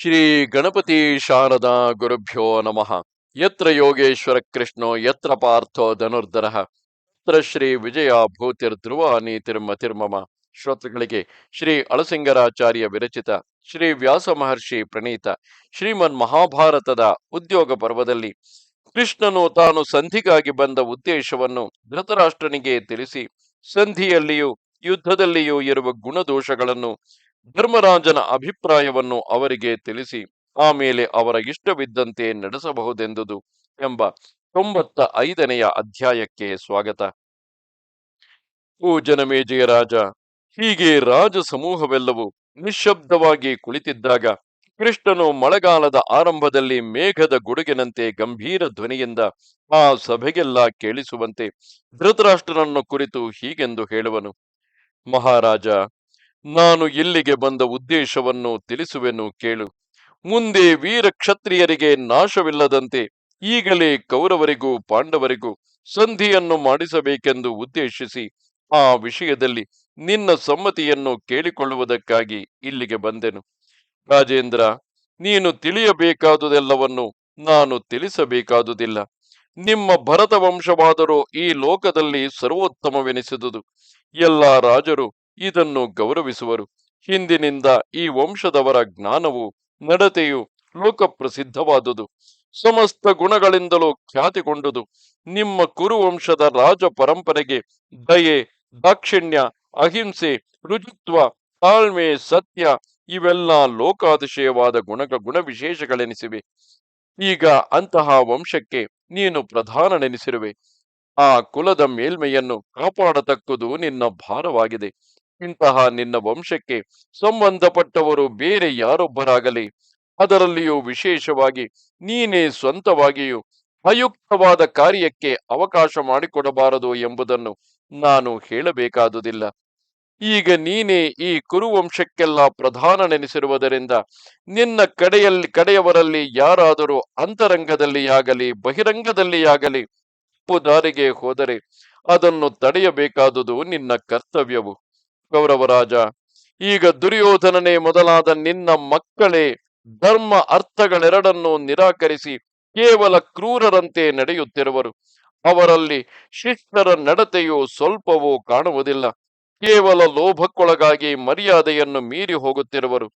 ಶ್ರೀ ಗಣಪತಿ ಶಾರದಾ ಗುರುಭ್ಯೋ ನಮಃ. ಯತ್ರ ಯೋಗೇಶ್ವರ ಕೃಷ್ಣೋ, ಯತ್ರ ಪಾರ್ಥೋ ಧನುರ್ಧರ. ಯತ್ರ ಶ್ರೀ ವಿಜಯ ಭೂತಿರ್ಧ್ರುವ ನೀತಿರ್ಮತಿರ್ಮಮ ಶ್ರೋತೃಗಳಿಗೆ ಶ್ರೀ ಅಳಸಿಂಗರಾಚಾರ್ಯ ವಿರಚಿತ, ಶ್ರೀ ವ್ಯಾಸ ಮಹರ್ಷಿ ಪ್ರಣೀತ, ಶ್ರೀಮನ್ ಮಹಾಭಾರತದ ಉದ್ಯೋಗ ಪರ್ವದಲ್ಲಿ ಕೃಷ್ಣನು ತಾನು ಸಂಧಿಗಾಗಿ ಬಂದ ಉದ್ದೇಶವನ್ನು ಧೃತರಾಷ್ಟ್ರನಿಗೆ ತಿಳಿಸಿ, ಸಂಧಿಯಲ್ಲಿಯೂ ಯುದ್ಧದಲ್ಲಿಯೂ ಇರುವ ಗುಣದೋಷಗಳನ್ನು ಧರ್ಮರಾಜನ ಅಭಿಪ್ರಾಯವನ್ನು ಅವರಿಗೆ ತಿಳಿಸಿ ಆಮೇಲೆ ಅವರ ಇಷ್ಟವಿದ್ದಂತೆ ನಡೆಸಬಹುದೆಂದುದು ಎಂಬ ತೊಂಬತ್ತ ಐದನೆಯ ಅಧ್ಯಾಯಕ್ಕೆ ಸ್ವಾಗತ. ಓ ಜನಮೇಜಯ ರಾಜ ಹೀಗೆ ರಾಜ ಸಮೂಹವೆಲ್ಲವೂ ನಿಶ್ಶಬ್ದವಾಗಿ ಕುಳಿತಿದ್ದಾಗ, ಕೃಷ್ಣನು ಮಳೆಗಾಲದ ಆರಂಭದಲ್ಲಿ ಮೇಘದ ಗುಡುಗಿನಂತೆ ಗಂಭೀರ ಧ್ವನಿಯಿಂದ ಆ ಸಭೆಗೆಲ್ಲ ಕೇಳಿಸುವಂತೆ ಧೃತರಾಷ್ಟ್ರನನ್ನು ಕುರಿತು ಹೀಗೆಂದು ಹೇಳುವನು. ಮಹಾರಾಜ ನಾನು ಇಲ್ಲಿಗೆ ಬಂದ ಉದ್ದೇಶವನ್ನು ತಿಳಿಸುವೆನು ಕೇಳು. ಮುಂದೆ ವೀರ ಕ್ಷತ್ರಿಯರಿಗೆ ನಾಶವಿಲ್ಲದಂತೆ ಈಗಲೇ ಕೌರವರಿಗೂ ಪಾಂಡವರಿಗೂ ಸಂಧಿಯನ್ನು ಮಾಡಿಸಬೇಕೆಂದು ಉದ್ದೇಶಿಸಿ ಆ ವಿಷಯದಲ್ಲಿ ನಿನ್ನ ಸಮ್ಮತಿಯನ್ನು ಕೇಳಿಕೊಳ್ಳುವುದಕ್ಕಾಗಿ ಇಲ್ಲಿಗೆ ಬಂದೆನು. ರಾಜೇಂದ್ರ, ನೀನು ತಿಳಿಯಬೇಕಾದುದೆಲ್ಲವನ್ನು ನಾನು ತಿಳಿಸಬೇಕಾದುದಿಲ್ಲ. ನಿಮ್ಮ ಭರತ ವಂಶವಾದರೂ ಈ ಲೋಕದಲ್ಲಿ ಸರ್ವೋತ್ತಮವೆನಿಸಿದುದು. ಎಲ್ಲ ರಾಜರು ಇದನ್ನು ಗೌರವಿಸುವರು. ಹಿಂದಿನಿಂದ ಈ ವಂಶದವರ ಜ್ಞಾನವು ನಡತೆಯು ಲೋಕಪ್ರಸಿದ್ಧವಾದುದು. ಸಮಸ್ತ ಗುಣಗಳಿಂದಲೂ ಖ್ಯಾತಿಗೊಂಡುದು. ನಿಮ್ಮ ಕುರುವಂಶದ ರಾಜ ಪರಂಪರೆಗೆ ದಯೆ, ದಾಕ್ಷಿಣ್ಯ, ಅಹಿಂಸೆ ರುಜುತ್ವ ತಾಳ್ಮೆ, ಸತ್ಯ ಇವೆಲ್ಲ ಲೋಕಾತಿಶಯವಾದ ಗುಣ ಗುಣವಿಶೇಷಗಳೆನಿಸಿವೆ. ಈಗ ಅಂತಹ ವಂಶಕ್ಕೆ ನೀನು ಪ್ರಧಾನನೆನಿಸಿರುವೆ. ಆ ಕುಲದ ಮೇಲ್ಮೆಯನ್ನು ಕಾಪಾಡತಕ್ಕುದು ನಿನ್ನ ಭಾರವಾಗಿದೆ. ಇಂತಹ ನಿನ್ನ ವಂಶಕ್ಕೆ ಸಂಬಂಧಪಟ್ಟವರು ಬೇರೆ ಯಾರೊಬ್ಬರಾಗಲಿ, ಅದರಲ್ಲಿಯೂ ವಿಶೇಷವಾಗಿ ನೀನೇ ಸ್ವಂತವಾಗಿಯೂ ಅಯುಕ್ತವಾದ ಕಾರ್ಯಕ್ಕೆ ಅವಕಾಶ ಮಾಡಿಕೊಡಬಾರದು ಎಂಬುದನ್ನು ನಾನು ಹೇಳಬೇಕಾದುದಿಲ್ಲ. ಈಗ ನೀನೇ ಈ ಕುರುವಂಶಕ್ಕೆಲ್ಲ ಪ್ರಧಾನನೆನಿಸಿರುವುದರಿಂದ ನಿನ್ನ ಕಡೆಯಲ್ಲಿ, ಕಡೆಯವರಲ್ಲಿ ಯಾರಾದರೂ ಅಂತರಂಗದಲ್ಲಿಯಾಗಲಿ ಬಹಿರಂಗದಲ್ಲಿಯಾಗಲಿ ತಪ್ಪು ದಾರಿಗೆ ಹೋದರೆ ಅದನ್ನು ತಡೆಯಬೇಕಾದುದು ನಿನ್ನ ಕರ್ತವ್ಯವು. ಗೌರವರಾಜ ಈಗ ದುರ್ಯೋಧನನೇ ಮೊದಲಾದ ನಿನ್ನ ಮಕ್ಕಳೇ, ಧರ್ಮ ಅರ್ಥಗಳೆರಡನ್ನು ನಿರಾಕರಿಸಿ ಕೇವಲ ಕ್ರೂರರಂತೆ ನಡೆಯುತ್ತಿರುವರು. ಅವರಲ್ಲಿ ಶಿಷ್ಟರ ನಡತೆಯು ಸ್ವಲ್ಪವೂ ಕಾಣುವುದಿಲ್ಲ. ಕೇವಲ ಲೋಭಕ್ಕೊಳಗಾಗಿ ಮರ್ಯಾದೆಯನ್ನು ಮೀರಿ ಹೋಗುತ್ತಿರುವರು.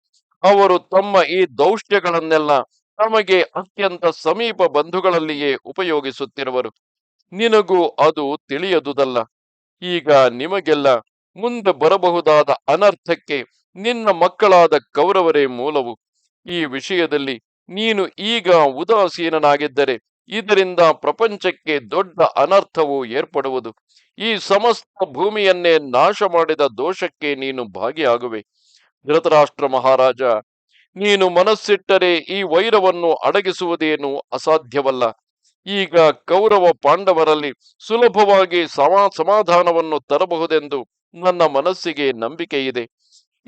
ಅವರು ತಮ್ಮ ಈ ದೌಷ್ಟ್ಯಗಳನ್ನೆಲ್ಲ ತಮಗೆ ಅತ್ಯಂತ ಸಮೀಪ ಬಂಧುಗಳಲ್ಲಿಯೇ ಉಪಯೋಗಿಸುತ್ತಿರುವರು. ನಿನಗೂ ಅದು ತಿಳಿಯದುದಲ್ಲ. ಈಗ ನಿಮಗೆಲ್ಲ ಮುಂದೆ ಬರಬಹುದಾದ ಅನರ್ಥಕ್ಕೆ ನಿನ್ನ ಮಕ್ಕಳಾದ ಕೌರವರೇ ಮೂಲವು. ಈ ವಿಷಯದಲ್ಲಿ ನೀನು ಈಗ ಉದಾಸೀನನಾಗಿದ್ದರೆ ಇದರಿಂದ ಪ್ರಪಂಚಕ್ಕೆ ದೊಡ್ಡ ಅನರ್ಥವು ಏರ್ಪಡುವುದು. ಈ ಸಮಸ್ತ ಭೂಮಿಯನ್ನೇ ನಾಶ ಮಾಡಿದ ದೋಷಕ್ಕೆ ನೀನು ಭಾಗಿಯಾಗುವೆ. ಧೃತರಾಷ್ಟ್ರ ಮಹಾರಾಜ, ನೀನು ಮನಸ್ಸಿಟ್ಟರೆ ಈ ವೈರವನ್ನು ಅಡಗಿಸುವುದೇನು ಅಸಾಧ್ಯವಲ್ಲ. ಈಗ ಕೌರವ ಪಾಂಡವರಲ್ಲಿ ಸುಲಭವಾಗಿ ಸಮಾ, ಸಮಾಧಾನವನ್ನು ತರಬಹುದೆಂದು ನನ್ನ ಮನಸ್ಸಿಗೆ ನಂಬಿಕೆ ಇದೆ.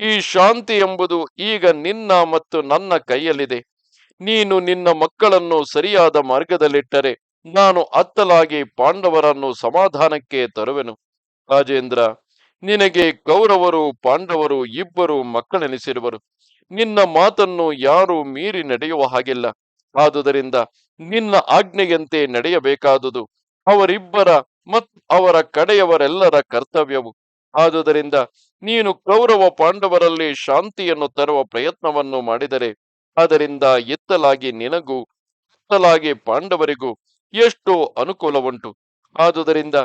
ಈ ಶಾಂತಿ ಎಂಬುದು ಈಗ ನಿನ್ನ ಮತ್ತು ನನ್ನ ಕೈಯಲ್ಲಿದೆ. ನೀನು ನಿನ್ನ ಮಕ್ಕಳನ್ನು ಸರಿಯಾದ ಮಾರ್ಗದಲ್ಲಿಟ್ಟರೆ ನಾನು ಅತ್ತಲಾಗಿ ಪಾಂಡವರನ್ನು ಸಮಾಧಾನಕ್ಕೆ ತರುವೆನು. ರಾಜೇಂದ್ರ, ನಿನಗೆ ಕೌರವರು, ಪಾಂಡವರು ಇಬ್ಬರು ಮಕ್ಕಳೆನಿಸಿರುವರು. ನಿನ್ನ ಮಾತನ್ನು ಯಾರು ಮೀರಿ ನಡೆಯುವ ಹಾಗಿಲ್ಲ. ಆದುದರಿಂದ ನಿನ್ನ ಆಜ್ಞೆಯಂತೆ ನಡೆಯಬೇಕಾದುದು ಅವರಿಬ್ಬರ ಮತ್ತು ಅವರ ಕಡೆಯವರೆಲ್ಲರ ಕರ್ತವ್ಯವು. ಆದುದರಿಂದ ನೀನು ಕೌರವ ಪಾಂಡವರಲ್ಲಿ ಶಾಂತಿಯನ್ನು ತರುವ ಪ್ರಯತ್ನವನ್ನು ಮಾಡಿದರೆ ಅದರಿಂದ ಎತ್ತಲಾಗಿ ನಿನಗೂ ಎತ್ತಲಾಗಿ ಪಾಂಡವರಿಗೂ ಎಷ್ಟೋ ಅನುಕೂಲವುಂಟು. ಆದುದರಿಂದ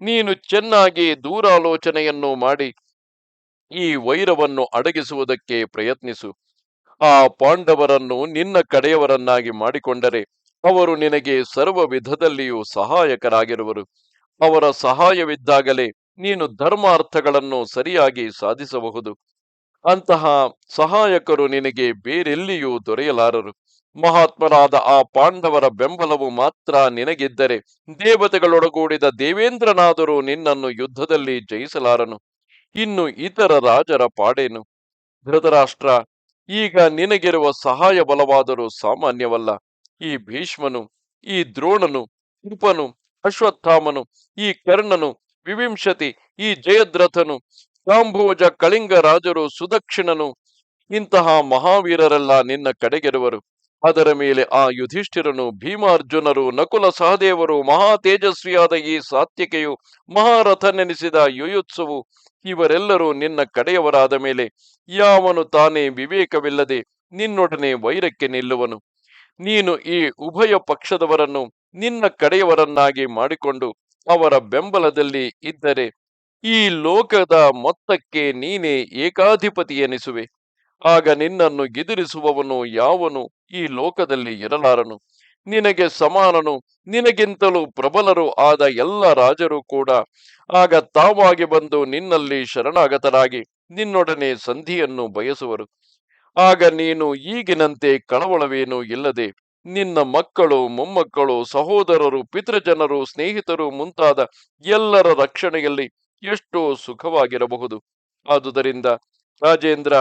ನೀನು ಚೆನ್ನಾಗಿ ದೂರಾಲೋಚನೆಯನ್ನು ಮಾಡಿ ಈ ವೈರವನ್ನು ಅಡಗಿಸುವುದಕ್ಕೆ ಪ್ರಯತ್ನಿಸು. ಆ ಪಾಂಡವರನ್ನು ನಿನ್ನ ಕಡೆಯವರನ್ನಾಗಿ ಮಾಡಿಕೊಂಡರೆ ಅವರು ನಿನಗೆ ಸರ್ವ ವಿಧದಲ್ಲಿಯೂ ಸಹಾಯಕರಾಗಿರುವರು. ಅವರ ಸಹಾಯವಿದ್ದಾಗಲೇ ನೀನು ಧರ್ಮ ಅರ್ಥಗಳನ್ನು ಸರಿಯಾಗಿ ಸಾಧಿಸಬಹುದು. ಅಂತಹ ಸಹಾಯಕರು ನಿನಗೆ ಬೇರೆಲ್ಲಿಯೂ ದೊರೆಯಲಾರರು. ಮಹಾತ್ಮರಾದ ಆ ಪಾಂಡವರ ಬೆಂಬಲವು ಮಾತ್ರ ನಿನಗಿದ್ದರೆ ದೇವತೆಗಳೊಡಗೂಡಿದ ದೇವೇಂದ್ರನಾದರೂ ನಿನ್ನನ್ನು ಯುದ್ಧದಲ್ಲಿ ಜಯಿಸಲಾರನು. ಇನ್ನು ಇತರ ರಾಜರ ಪಾಡೇನು? ಧೃತರಾಷ್ಟ್ರ, ಈಗ ನಿನಗಿರುವ ಸಹಾಯ ಬಲವಾದರೂ ಸಾಮಾನ್ಯವಲ್ಲ. ಈ ಭೀಷ್ಮನು, ಈ ದ್ರೋಣನು, ಕೃಪನು, ಅಶ್ವತ್ಥಾಮನು, ಈ ಕರ್ಣನು ವಿವಿಂಶತಿ. ಈ ಜಯದ್ರಥನು ಕಾಂಭೋಜ ಕಳಿಂಗ ರಾಜರು, ಸುದಕ್ಷಿಣನು, ಇಂತಹ ಮಹಾವೀರರೆಲ್ಲ ನಿನ್ನ ಕಡೆಗೆರುವರು. ಅದರ ಮೇಲೆ ಆ ಯುಧಿಷ್ಠಿರನು, ಭೀಮಾರ್ಜುನರು, ನಕುಲ ಸಹದೇವರು ಮಹಾ ತೇಜಸ್ವಿಯಾದ ಈ ಸಾತ್ವಿಕೆಯು, ಮಹಾರಥನೆನಿಸಿದ ಯುಯುತ್ಸವು, ಇವರೆಲ್ಲರೂ ನಿನ್ನ ಕಡೆಯವರಾದ ಮೇಲೆ ಯಾವನು ತಾನೇ ವಿವೇಕವಿಲ್ಲದೆ ನಿನ್ನೊಡನೆ ವೈರಕ್ಕೆ ನಿಲ್ಲುವನು. ನೀನು ಈ ಉಭಯ ಪಕ್ಷದವರನ್ನು ನಿನ್ನ ಕಡೆಯವರನ್ನಾಗಿ ಮಾಡಿಕೊಂಡು ಅವರ ಬೆಂಬಲದಲ್ಲಿ ಇದ್ದರೆ ಈ ಲೋಕದ ಮೊತ್ತಕ್ಕೆ ನೀನೇ ಏಕಾಧಿಪತಿ ಎನಿಸುವೆ. ಆಗ ನಿನ್ನನ್ನು ಗೆದಿರಿಸುವವನು ಯಾವನು? ಈ ಲೋಕದಲ್ಲಿ ಇರಲಾರನು. ನಿನಗೆ ಸಮಾನನು. ನಿನಗಿಂತಲೂ ಪ್ರಬಲರು ಆದ ಎಲ್ಲ ರಾಜರು ಕೂಡ. ಆಗ ತಾವಾಗಿ ಬಂದು ನಿನ್ನಲ್ಲಿ ಶರಣಾಗತರಾಗಿ ನಿನ್ನೊಡನೆ ಸಂಧಿಯನ್ನು ಬಯಸುವರು. ಆಗ ನೀನು ಈಗಿನಂತೆ ಕಳವಳವೇನೂ ಇಲ್ಲದೆ ನಿನ್ನ ಮಕ್ಕಳು, ಮೊಮ್ಮಕ್ಕಳು, ಸಹೋದರರು, ಪಿತೃಜನರು, ಸ್ನೇಹಿತರು ಮುಂತಾದ ಎಲ್ಲರ ರಕ್ಷಣೆಯಲ್ಲಿ ಎಷ್ಟೋ ಸುಖವಾಗಿರಬಹುದು. ಆದುದರಿಂದ ರಾಜೇಂದ್ರ,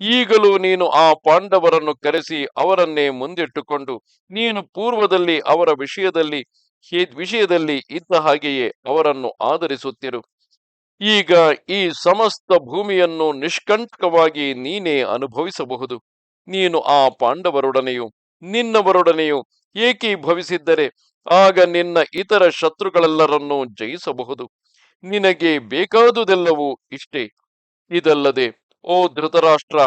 ಈಗಲೂ ನೀನು ಆ ಪಾಂಡವರನ್ನು ಕರೆಸಿ ಅವರನ್ನೇ ಮುಂದಿಟ್ಟುಕೊಂಡು ನೀನು ಪೂರ್ವದಲ್ಲಿ ಅವರ ವಿಷಯದಲ್ಲಿ ವಿಷಯದಲ್ಲಿ ಇದ್ದ ಹಾಗೆಯೇ ಅವರನ್ನು ಆಧರಿಸುತ್ತಿರು. ಈಗ ಈ ಸಮಸ್ತ ಭೂಮಿಯನ್ನು ನಿಷ್ಕಂಟಕವಾಗಿ ನೀನೇ ಅನುಭವಿಸಬಹುದು. ನೀನು ಆ ಪಾಂಡವರೊಡನೆಯೂ ನಿನ್ನವರೊಡನೆಯೂ ಏಕೀಭವಿಸಿದ್ದರೆ ಆಗ ನಿನ್ನ ಇತರ ಶತ್ರುಗಳೆಲ್ಲರನ್ನೂ ಜಯಿಸಬಹುದು. ನಿನಗೆ ಬೇಕಾದುದೆಲ್ಲವೂ ಇಷ್ಟೇ. ಇದಲ್ಲದೆ, ಓ ಧೃತರಾಷ್ಟ್ರ,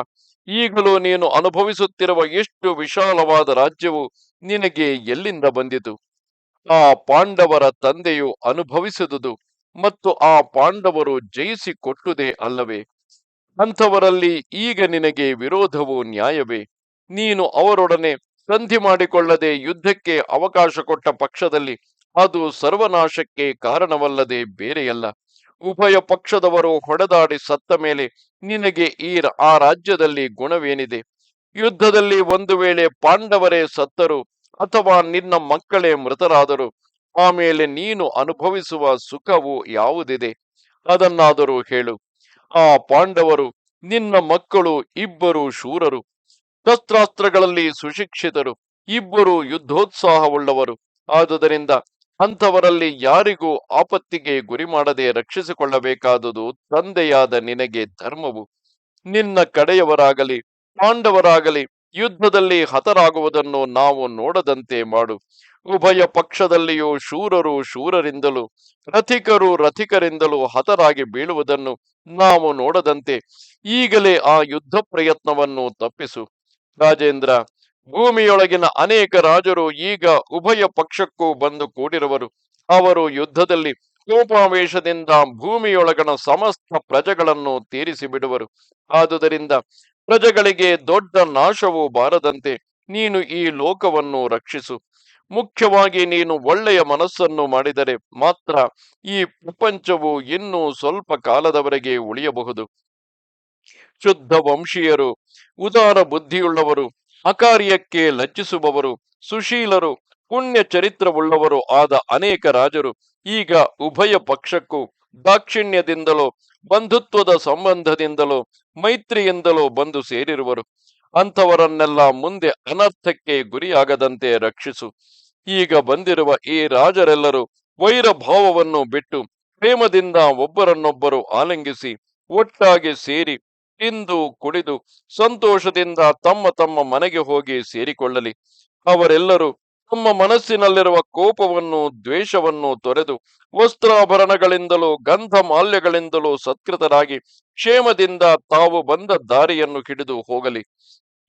ಈಗಲೂ ನೀನು ಅನುಭವಿಸುತ್ತಿರುವ ಎಷ್ಟು ವಿಶಾಲವಾದ ರಾಜ್ಯವು ನಿನಗೆ ಎಲ್ಲಿಂದ ಬಂದಿತು? ಆ ಪಾಂಡವರ ತಂದೆಯು ಅನುಭವಿಸಿದುದು ಮತ್ತು ಆ ಪಾಂಡವರು ಜಯಿಸಿಕೊಟ್ಟುದೇ ಅಲ್ಲವೇ? ಅಂಥವರಲ್ಲಿ ಈಗ ನಿನಗೆ ವಿರೋಧವು ನ್ಯಾಯವೇ? ನೀನು ಅವರೊಡನೆ ಸಂಧಿ ಮಾಡಿಕೊಳ್ಳದೆ ಯುದ್ಧಕ್ಕೆ ಅವಕಾಶ ಕೊಟ್ಟ ಪಕ್ಷದಲ್ಲಿ ಅದು ಸರ್ವನಾಶಕ್ಕೆ ಕಾರಣವಲ್ಲದೆ ಬೇರೆಯಲ್ಲ. ಉಭಯ ಪಕ್ಷದವರು ಹೊಡೆದಾಡಿ ಸತ್ತ ಮೇಲೆ ನಿನಗೆ ಈ ಆ ರಾಜ್ಯದಲ್ಲಿ ಗುಣವೇನಿದೆ? ಯುದ್ಧದಲ್ಲಿ ಒಂದು ವೇಳೆ ಪಾಂಡವರೇ ಸತ್ತರು ಅಥವಾ ನಿನ್ನ ಮಕ್ಕಳೇ ಮೃತರಾದರು ಆಮೇಲೆ ನೀನು ಅನುಭವಿಸುವ ಸುಖವು ಯಾವುದಿದೆ? ಅದನ್ನಾದರೂ ಹೇಳು. ಆ ಪಾಂಡವರು ನಿನ್ನ ಮಕ್ಕಳು ಇಬ್ಬರು ಶೂರರು. ಶಸ್ತ್ರಾಸ್ತ್ರಗಳಲ್ಲಿ ಸುಶಿಕ್ಷಿತರು, ಇಬ್ಬರು ಯುದ್ಧೋತ್ಸಾಹವುಳ್ಳವರು. ಆದುದರಿಂದ ಅಂಥವರಲ್ಲಿ ಯಾರಿಗೂ ಆಪತ್ತಿಗೆ ಗುರಿ ಮಾಡದೆ ರಕ್ಷಿಸಿಕೊಳ್ಳಬೇಕಾದುದು ತಂದೆಯಾದ ನಿನಗೆ ಧರ್ಮವು. ನಿನ್ನ ಕಡೆಯವರಾಗಲಿ, ಪಾಂಡವರಾಗಲಿ, ಯುದ್ಧದಲ್ಲಿ ಹತರಾಗುವುದನ್ನು ನಾವು ನೋಡದಂತೆ ಮಾಡು. ಉಭಯ ಪಕ್ಷದಲ್ಲಿಯೂ ಶೂರರು ಶೂರರಿಂದಲೂ, ರಥಿಕರು ರಥಿಕರಿಂದಲೂ ಹತರಾಗಿ ಬೀಳುವುದನ್ನು ನಾವು ನೋಡದಂತೆ ಈಗಲೇ ಆ ಯುದ್ಧ ಪ್ರಯತ್ನವನ್ನು ತಪ್ಪಿಸು. ರಾಜೇಂದ್ರ, ಭೂಮಿಯೊಳಗಿನ ಅನೇಕ ರಾಜರು ಈಗ ಉಭಯ ಪಕ್ಷಕ್ಕೂ ಬಂದು ಕೂಡಿರುವರು. ಅವರು ಯುದ್ಧದಲ್ಲಿ ಕೋಪಾವೇಶದಿಂದ ಭೂಮಿಯೊಳಗಣ ಸಮಸ್ತ ಪ್ರಜೆಗಳನ್ನು ತೀರಿಸಿ ಬಿಡುವರು. ಆದುದರಿಂದ ಪ್ರಜೆಗಳಿಗೆ ದೊಡ್ಡ ನಾಶವು ಬಾರದಂತೆ ನೀನು ಈ ಲೋಕವನ್ನು ರಕ್ಷಿಸು. ಮುಖ್ಯವಾಗಿ ನೀನು ಒಳ್ಳೆಯ ಮನಸ್ಸನ್ನು ಮಾಡಿದರೆ ಮಾತ್ರ ಈ ಪ್ರಪಂಚವು ಇನ್ನೂ ಸ್ವಲ್ಪ ಕಾಲದವರೆಗೆ ಉಳಿಯಬಹುದು. ಶುದ್ಧ ವಂಶೀಯರು ಉದಾರ ಬುದ್ಧಿಯುಳ್ಳವರು, ಅಕಾರ್ಯಕ್ಕೆ ಲಜ್ಜಿಸುವವರು ಸುಶೀಲರು, ಪುಣ್ಯ ಚರಿತ್ರವುಳ್ಳವರು ಆದ ಅನೇಕ ರಾಜರು. ಈಗ ಉಭಯ ಪಕ್ಷಕ್ಕೂ ದಾಕ್ಷಿಣ್ಯದಿಂದಲೋ, ಬಂಧುತ್ವದ ಸಂಬಂಧದಿಂದಲೋ, ಮೈತ್ರಿಯಿಂದಲೋ ಬಂದು ಸೇರಿರುವರು. ಅಂಥವರನ್ನೆಲ್ಲ ಮುಂದೆ ಅನರ್ಥಕ್ಕೆ ಗುರಿಯಾಗದಂತೆ ರಕ್ಷಿಸು. ಈಗ ಬಂದಿರುವ ಈ ರಾಜರೆಲ್ಲರೂ ವೈರ ಭಾವವನ್ನು ಬಿಟ್ಟು, ಪ್ರೇಮದಿಂದ ಒಬ್ಬರನ್ನೊಬ್ಬರು ಆಲಂಗಿಸಿ, ಒಟ್ಟಾಗಿ ಸೇರಿ ತಿಂದು ಕುಡಿದು ಸಂತೋಷದಿಂದ ತಮ್ಮ ತಮ್ಮ ಮನೆಗೆ ಹೋಗಿ ಸೇರಿಕೊಳ್ಳಲಿ. ಅವರೆಲ್ಲರೂ ತಮ್ಮ ಮನಸ್ಸಿನಲ್ಲಿರುವ ಕೋಪವನ್ನು, ದ್ವೇಷವನ್ನು ತೊರೆದು ವಸ್ತ್ರಾಭರಣಗಳಿಂದಲೂ ಗಂಧ ಮಾಲ್ಯಗಳಿಂದಲೂ ಸತ್ಕೃತರಾಗಿ ಕ್ಷೇಮದಿಂದ ತಾವು ಬಂದ ದಾರಿಯನ್ನು ಹಿಡಿದು ಹೋಗಲಿ.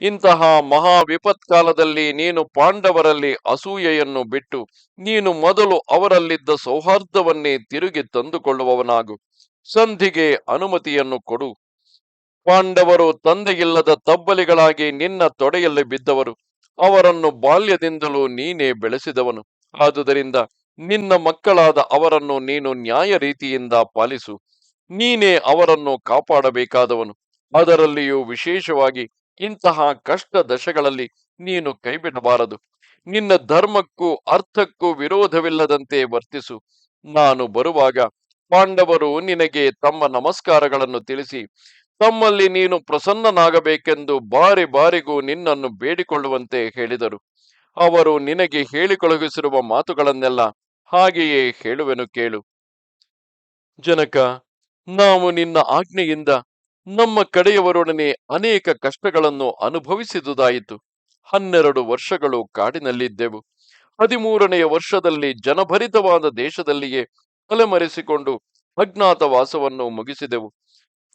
ಇಂತಹ ಮಹಾ ವಿಪತ್ಕಾಲದಲ್ಲಿ ನೀನು ಪಾಂಡವರಲ್ಲಿ ಅಸೂಯೆಯನ್ನು ಬಿಟ್ಟು ನೀನು ಮೊದಲು ಅವರಲ್ಲಿದ್ದ ಸೌಹಾರ್ದವನ್ನೇ ತಿರುಗಿ ತಂದುಕೊಳ್ಳುವವನಾಗು. ಸಂಧಿಗೆ ಅನುಮತಿಯನ್ನು ಕೊಡು. ಪಾಂಡವರು ತಂದೆಯಿಲ್ಲದ ತಬ್ಬಲಿಗಳಾಗಿ ನಿನ್ನ ತೊಡೆಯಲ್ಲಿ ಬಿದ್ದವರು. ಅವರನ್ನು ಬಾಲ್ಯದಿಂದಲೂ ನೀನೇ ಬೆಳೆಸಿದವನು. ಆದುದರಿಂದ ನಿನ್ನ ಮಕ್ಕಳಾದ ಅವರನ್ನು ನೀನು ನ್ಯಾಯ ರೀತಿಯಿಂದ ಪಾಲಿಸು. ನೀನೇ ಅವರನ್ನು ಕಾಪಾಡಬೇಕಾದವನು. ಅದರಲ್ಲಿಯೂ ವಿಶೇಷವಾಗಿ ಇಂತಹ ಕಷ್ಟ ದಶಗಳಲ್ಲಿ ನೀನು ಕೈಬಿಡಬಾರದು. ನಿನ್ನ ಧರ್ಮಕ್ಕೂ ಅರ್ಥಕ್ಕೂ ವಿರೋಧವಿಲ್ಲದಂತೆ ವರ್ತಿಸು. ನಾನು ಬರುವಾಗ ಪಾಂಡವರು ನಿನಗೆ ತಮ್ಮ ನಮಸ್ಕಾರಗಳನ್ನು ತಿಳಿಸಿ ತಮ್ಮಲ್ಲಿ ನೀನು ಪ್ರಸನ್ನನಾಗಬೇಕೆಂದು ಬಾರಿ ಬಾರಿಗೂ ನಿನ್ನನ್ನು ಬೇಡಿಕೊಳ್ಳುವಂತೆ ಹೇಳಿದರು. ಅವರು ನಿನಗೆ ಹೇಳಿಕೊಳಗಿಸಿರುವ ಮಾತುಗಳನ್ನೆಲ್ಲ ಹಾಗೆಯೇ ಹೇಳುವೆನು ಕೇಳು. ಜನಕ, ನಾವು ನಿನ್ನ ಆಜ್ಞೆಯಿಂದ ನಮ್ಮ ಕಡೆಯವರೊಡನೆ ಅನೇಕ ಕಷ್ಟಗಳನ್ನು ಅನುಭವಿಸಿದುದಾಯಿತು. ಹನ್ನೆರಡು ವರ್ಷಗಳು ಕಾಡಿನಲ್ಲಿದ್ದೆವು. ಹದಿಮೂರನೆಯ ವರ್ಷದಲ್ಲಿ ಜನಭರಿತವಾದ ದೇಶದಲ್ಲಿಯೇ ತಲೆಮರೆಸಿಕೊಂಡು ಅಜ್ಞಾತ ವಾಸವನ್ನು ಮುಗಿಸಿದೆವು.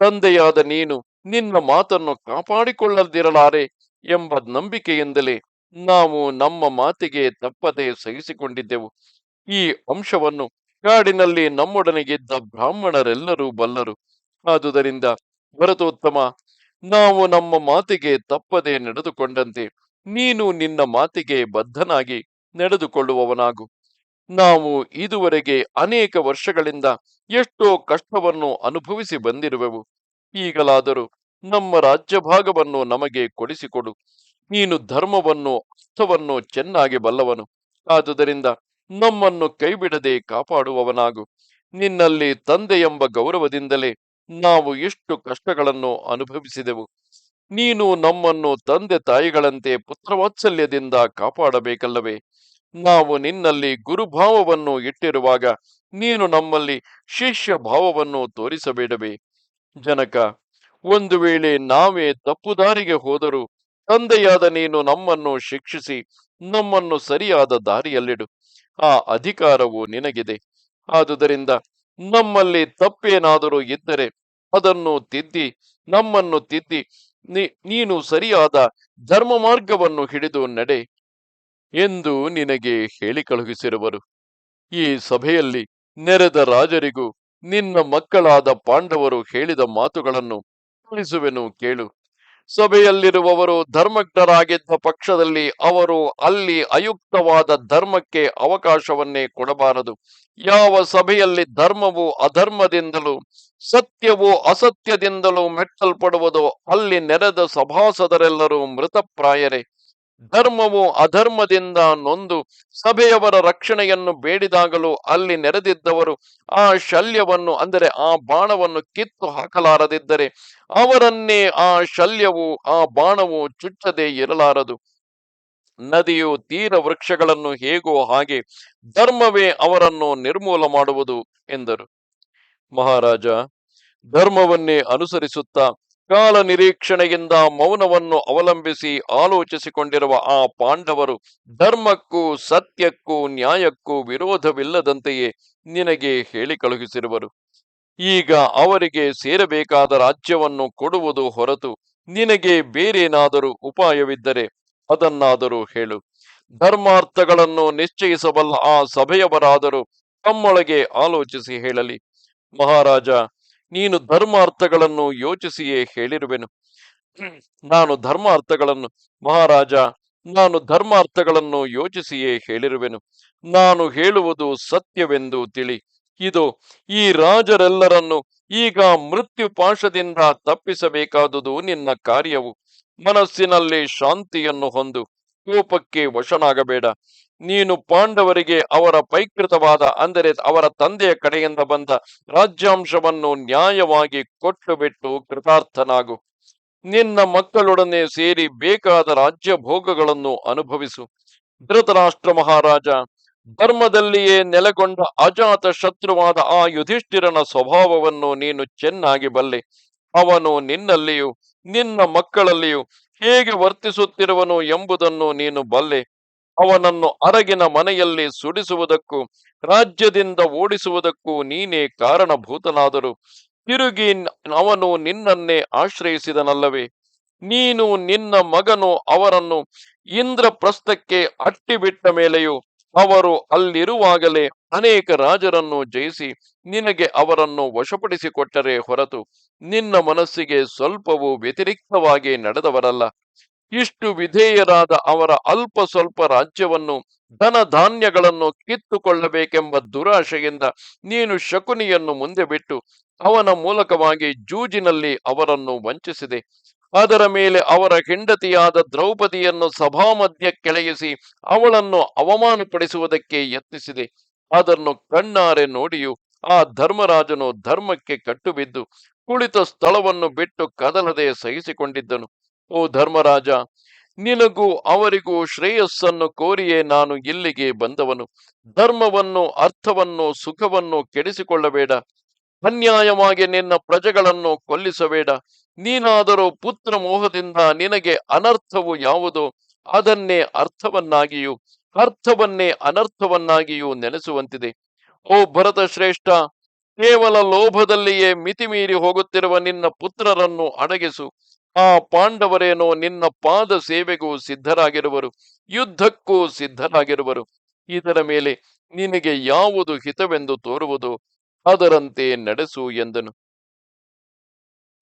ತಂದೆಯಾದ ನೀನು ನಿನ್ನ ಮಾತನ್ನು ಕಾಪಾಡಿಕೊಳ್ಳದಿರಲಾರೆ ಎಂಬ ನಂಬಿಕೆಯಿಂದಲೇ ನಾವು ನಮ್ಮ ಮಾತಿಗೆ ತಪ್ಪದೆ ಸಹಿಸಿಕೊಂಡಿದ್ದೆವು. ಈ ಅಂಶವನ್ನು ಕಾಡಿನಲ್ಲಿ ನಮ್ಮೊಡನೆ ಇದ್ದ ಬ್ರಾಹ್ಮಣರೆಲ್ಲರೂ ಬಲ್ಲರು. ಆದುದರಿಂದ ಭರತೋತ್ತಮ, ನಾವು ನಮ್ಮ ಮಾತಿಗೆ ತಪ್ಪದೆ ನಡೆದುಕೊಂಡಂತೆ ನೀನು ನಿನ್ನ ಮಾತಿಗೆ ಬದ್ಧನಾಗಿ ನಡೆದುಕೊಳ್ಳುವವನಾಗು. ನಾವು ಇದುವರೆಗೆ ಅನೇಕ ವರ್ಷಗಳಿಂದ ಎಷ್ಟೋ ಕಷ್ಟವನ್ನು ಅನುಭವಿಸಿ ಬಂದಿರುವೆವು. ಈಗಲಾದರೂ ನಮ್ಮ ರಾಜ್ಯ ಭಾಗವನ್ನು ನಮಗೆ ಕೊಡಿಸಿಕೊಡು. ನೀನು ಧರ್ಮವನ್ನು, ಅರ್ಥವನ್ನು ಚೆನ್ನಾಗಿ ಬಲ್ಲವನು. ಆದುದರಿಂದ ನಮ್ಮನ್ನು ಕೈಬಿಡದೆ ಕಾಪಾಡುವವನಾಗು. ನಿನ್ನಲ್ಲಿ ತಂದೆ ಎಂಬ ಗೌರವದಿಂದಲೇ ನಾವು ಎಷ್ಟು ಕಷ್ಟಗಳನ್ನು ಅನುಭವಿಸಿದೆವು. ನೀನು ನಮ್ಮನ್ನು ತಂದೆ ತಾಯಿಗಳಂತೆ ಪುತ್ರವಾತ್ಸಲ್ಯದಿಂದ ಕಾಪಾಡಬೇಕಲ್ಲವೇ? ನಾವು ನಿನ್ನಲ್ಲಿ ಗುರುಭಾವವನ್ನು ಇಟ್ಟಿರುವಾಗ ನೀನು ನಮ್ಮಲ್ಲಿ ಶಿಷ್ಯ ಭಾವವನ್ನು ತೋರಿಸಬೇಡವೆ. ಜನಕ, ಒಂದು ವೇಳೆ ನಾವೇ ತಪ್ಪುದಾರಿಗೆ ಹೋದರೂ ತಂದೆಯಾದ ನೀನು ನಮ್ಮನ್ನು ಶಿಕ್ಷಿಸಿ ನಮ್ಮನ್ನು ಸರಿಯಾದ ದಾರಿಯಲ್ಲಿಡು. ಆ ಅಧಿಕಾರವು ನಿನಗಿದೆ. ಆದುದರಿಂದ ನಮ್ಮಲ್ಲಿ ತಪ್ಪೇನಾದರೂ ಇದ್ದರೆ ಅದನ್ನು ತಿದ್ದಿ, ನಮ್ಮನ್ನು ತಿದ್ದಿ ನೀನು ಸರಿಯಾದ ಧರ್ಮ ಮಾರ್ಗವನ್ನು ಹಿಡಿದು ನಡೆ. ಎಂದು ನಿನಗೆ ಹೇಳಿ ಕಳುಹಿಸಿರುವರು. ಈ ಸಭೆಯಲ್ಲಿ ನೆರೆದ ರಾಜರಿಗೂ ನಿನ್ನ ಮಕ್ಕಳಾದ ಪಾಂಡವರು ಹೇಳಿದ ಮಾತುಗಳನ್ನು ತಿಳಿಸುವೆನು ಕೇಳು. ಸಭೆಯಲ್ಲಿರುವವರು ಧರ್ಮಜ್ಞರಾಗಿದ್ದ ಪಕ್ಷದಲ್ಲಿ ಅವರು ಅಲ್ಲಿ ಅಯುಕ್ತವಾದ ಧರ್ಮಕ್ಕೆ ಅವಕಾಶವನ್ನೇ ಕೊಡಬಾರದು. ಯಾವ ಸಭೆಯಲ್ಲಿ ಧರ್ಮವು ಅಧರ್ಮದಿಂದಲೂ ಸತ್ಯವು ಅಸತ್ಯದಿಂದಲೂ ಮೆಟ್ಟಲ್ಪಡುವುದೋ ಅಲ್ಲಿ ನೆರೆದ ಸಭಾಸದರೆಲ್ಲರೂ ಮೃತಪ್ರಾಯರೇ. ಧರ್ಮವು ಅಧರ್ಮದಿಂದ ನೊಂದು. ಸಭೆಯವರ ರಕ್ಷಣೆಯನ್ನು ಬೇಡಿದಾಗಲೂ ಅಲ್ಲಿ ನೆರೆದಿದ್ದವರು ಆ ಶಲ್ಯವನ್ನು, ಅಂದರೆ ಆ ಬಾಣವನ್ನು ಕಿತ್ತು ಹಾಕಲಾರದಿದ್ದರೆ ಅವರನ್ನೇ ಆ ಶಲ್ಯವು, ಆ ಬಾಣವು ಚುಚ್ಚದೆ ಇರಲಾರದು. ನದಿಯು ತೀರ ವೃಕ್ಷಗಳನ್ನು ಹೇಗೋ ಹಾಗೆ ಧರ್ಮವೇ ಅವರನ್ನು ನಿರ್ಮೂಲ ಮಾಡುವುದು ಎಂದರು. ಮಹಾರಾಜ, ಧರ್ಮವನ್ನೇ ಅನುಸರಿಸುತ್ತಾ ಕಾಲ ನಿರೀಕ್ಷಣೆಯಿಂದ ಮೌನವನ್ನು ಅವಲಂಬಿಸಿ ಆಲೋಚಿಸಿಕೊಂಡಿರುವ ಆ ಪಾಂಡವರು ಧರ್ಮಕ್ಕೂ ಸತ್ಯಕ್ಕೂ ನ್ಯಾಯಕ್ಕೂ ವಿರೋಧವಿಲ್ಲದಂತೆಯೇ ನಿನಗೆ ಹೇಳಿ ಕಳುಹಿಸಿರುವರು. ಈಗ ಅವರಿಗೆ ಸೇರಬೇಕಾದ ರಾಜ್ಯವನ್ನು ಕೊಡುವುದು ಹೊರತು ನಿನಗೆ ಬೇರೇನಾದರೂ ಉಪಾಯವಿದ್ದರೆ ಅದನ್ನಾದರೂ ಹೇಳು. ಧರ್ಮಾರ್ಥಗಳನ್ನು ನಿಶ್ಚಯಿಸಬಲ್ಲ ಆ ಸಭೆಯವರಾದರೂ ತಮ್ಮೊಳಗೆ ಆಲೋಚಿಸಿ ಹೇಳಲಿ. ಮಹಾರಾಜ ನೀನು ಧರ್ಮಾರ್ಥಗಳನ್ನು ಯೋಚಿಸಿಯೇ ಹೇಳಿರುವೆನು. ನಾನು ಧರ್ಮಾರ್ಥಗಳನ್ನು, ಮಹಾರಾಜ, ನಾನು ಧರ್ಮಾರ್ಥಗಳನ್ನು ಯೋಚಿಸಿಯೇ ಹೇಳಿರುವೆನು. ನಾನು ಹೇಳುವುದು ಸತ್ಯವೆಂದು ತಿಳಿ. ಇದು ಈ ರಾಜರೆಲ್ಲರನ್ನು ಈಗ ಮೃತ್ಯು ಪಾಶದಿಂದ ತಪ್ಪಿಸಬೇಕಾದುದು ನಿನ್ನ ಕಾರ್ಯವು. ಮನಸ್ಸಿನಲ್ಲಿ ಶಾಂತಿಯನ್ನು ಹೊಂದು ಕೋಪಕ್ಕೆ ವಶನಾಗಬೇಡ. ನೀನು ಪಾಂಡವರಿಗೆ ಅವರ ಪೈಕೃತವಾದ, ಅಂದರೆ ಅವರ ತಂದೆಯ ಕಡೆಯಿಂದ ಬಂದ ರಾಜ್ಯಾಂಶವನ್ನು ನ್ಯಾಯವಾಗಿ ಕೊಟ್ಟು ಬಿಟ್ಟು ಕೃತಾರ್ಥನಾಗು. ನಿನ್ನ ಮಕ್ಕಳೊಡನೆ ಸೇರಿ ಬೇಕಾದ ರಾಜ್ಯ ಭೋಗಗಳನ್ನು ಅನುಭವಿಸು. ಧೃತರಾಷ್ಟ್ರ ಮಹಾರಾಜ, ಧರ್ಮದಲ್ಲಿಯೇ ನೆಲೆಗೊಂಡ ಅಜಾತ ಶತ್ರುವಾದ ಆ ಯುಧಿಷ್ಠಿರನ ಸ್ವಭಾವವನ್ನು ನೀನು ಚೆನ್ನಾಗಿ ಬಲ್ಲೆ. ಅವನು ನಿನ್ನಲ್ಲಿಯೂ, ನಿನ್ನ ಮಕ್ಕಳಲ್ಲಿಯೂ ಹೇಗೆ ವರ್ತಿಸುತ್ತಿರುವನು ಎಂಬುದನ್ನು ನೀನು ಬಲ್ಲೆ. ಅವನನ್ನು ಅರಗಿನ ಮನೆಯಲ್ಲಿ ಸುಡಿಸುವುದಕ್ಕೂ ರಾಜ್ಯದಿಂದ ಓಡಿಸುವುದಕ್ಕೂ ನೀನೇ ಕಾರಣಭೂತನಾದರು. ತಿರುಗಿ ಅವನು ನಿನ್ನನ್ನೇ ಆಶ್ರಯಿಸಿದನಲ್ಲವೇ? ನೀನು ನಿನ್ನ ಮಗನು ಅವರನ್ನು ಇಂದ್ರಪ್ರಸ್ಥಕ್ಕೆ ಅಟ್ಟಿಬಿಟ್ಟ ಮೇಲೆಯೂ, ಅವರು ಅಲ್ಲಿರುವಾಗಲೇ ಅನೇಕ ರಾಜರನ್ನು ಜಯಿಸಿ ನಿನಗೆ ಅವರನ್ನು ವಶಪಡಿಸಿಕೊಟ್ಟರೆ ಹೊರತು ನಿನ್ನ ಮನಸ್ಸಿಗೆ ಸ್ವಲ್ಪವೂ ವ್ಯತಿರಿಕ್ತವಾಗಿ ನಡೆದವರಲ್ಲ. ಇಷ್ಟು ವಿಧೇಯರಾದ ಅವರ ಅಲ್ಪ ಸ್ವಲ್ಪ ರಾಜ್ಯವನ್ನು ಧನ ಧಾನ್ಯಗಳನ್ನು ಕಿತ್ತುಕೊಳ್ಳಬೇಕೆಂಬ ದುರಾಶೆಯಿಂದ ನೀನು ಶಕುನಿಯನ್ನು ಮುಂದೆ ಬಿಟ್ಟು ಅವನ ಮೂಲಕವಾಗಿ ಜೂಜಿನಲ್ಲಿ ಅವರನ್ನು ವಂಚಿಸಿದೆ. ಅದರ ಮೇಲೆ ಅವರ ಹೆಂಡತಿಯಾದ ದ್ರೌಪದಿಯನ್ನು ಸಭಾಮಧ್ಯ ಕೆಳಗಿಸಿ ಅವಳನ್ನು ಅವಮಾನಪಡಿಸುವುದಕ್ಕೆ ಯತ್ನಿಸಿದೆ. ಅದನ್ನು ಕಣ್ಣಾರೆ ನೋಡಿಯೂ ಆ ಧರ್ಮರಾಜನು ಧರ್ಮಕ್ಕೆ ಕಟ್ಟುಬಿದ್ದು ಕುಳಿತ ಸ್ಥಳವನ್ನು ಬಿಟ್ಟು ಕದಲದೆ ಸಹಿಸಿಕೊಂಡಿದ್ದನು. ಓ ಧರ್ಮರಾಜ, ನಿನಗೂ ಅವರಿಗೂ ಶ್ರೇಯಸ್ಸನ್ನು ಕೋರಿಯೇ ನಾನು ಇಲ್ಲಿಗೆ ಬಂದವನು. ಧರ್ಮವನ್ನು, ಅರ್ಥವನ್ನು, ಸುಖವನ್ನು ಕೆಡಿಸಿಕೊಳ್ಳಬೇಡ. ಅನ್ಯಾಯವಾಗಿ ನಿನ್ನ ಪ್ರಜೆಗಳನ್ನು ಕೊಲ್ಲಿಸಬೇಡ. ನೀನಾದರೂ ಪುತ್ರ ಮೋಹದಿಂದ ನಿನಗೆ ಅನರ್ಥವು ಯಾವುದು? ಅದನ್ನೇ ಅರ್ಥವನ್ನಾಗಿಯೂ, ಅರ್ಥವನ್ನೇ ಅನರ್ಥವನ್ನಾಗಿಯೂ ನೆನೆಸುವಂತಿದೆ. ಓ ಭರತ ಶ್ರೇಷ್ಠ ಕೇವಲ ಲೋಭದಲ್ಲಿಯೇ ಮಿತಿಮೀರಿ ಹೋಗುತ್ತಿರುವ ನಿನ್ನ ಪುತ್ರರನ್ನು ಅಡಗಿಸು. ಆ ಪಾಂಡವರೇನೋ ನಿನ್ನ ಪಾದ ಸೇವೆಗೂ ಸಿದ್ಧರಾಗಿರುವರು, ಯುದ್ಧಕ್ಕೂ ಸಿದ್ಧರಾಗಿರುವರು. ಇದರ ಮೇಲೆ ನಿನಗೆ ಯಾವುದು ಹಿತವೆಂದು ತೋರುವುದು, ಅದರಂತೆ ನಡೆಸು ಎಂದನು.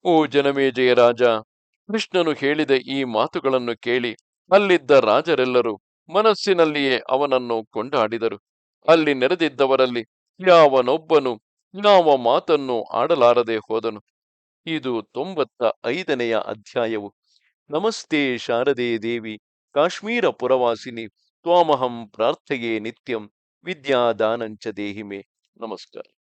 ಓ ಜನಮೇಜಯ ರಾಜ, ಕೃಷ್ಣನು ಹೇಳಿದ ಈ ಮಾತುಗಳನ್ನು ಕೇಳಿ ಅಲ್ಲಿದ್ದ ರಾಜರೆಲ್ಲರೂ ಮನಸ್ಸಿನಲ್ಲಿಯೇ ಅವನನ್ನು ಕೊಂಡಾಡಿದರು. ಅಲ್ಲಿ ನೆರೆದಿದ್ದವರಲ್ಲಿ ಯಾವನೊಬ್ಬನು ಯಾವ ಮಾತನ್ನು ಆಡಲಾರದೆ ಹೋದನು. ಇದು ತೊಂಬತ್ತ ಐದನೆಯ ಅಧ್ಯಾಯವು. ನಮಸ್ತೆ ಶಾರದೆ ದೇವಿ, ಕಾಶ್ಮೀರ ಪುರವಾಸಿನಿ, ತ್ವಾಮಹಂ ಪ್ರಾರ್ಥೆಯೇ ನಿತ್ಯಂ, ವಿದ್ಯಾದಾನಂಚ ದೇಹಿಮೆ. ನಮಸ್ಕಾರ.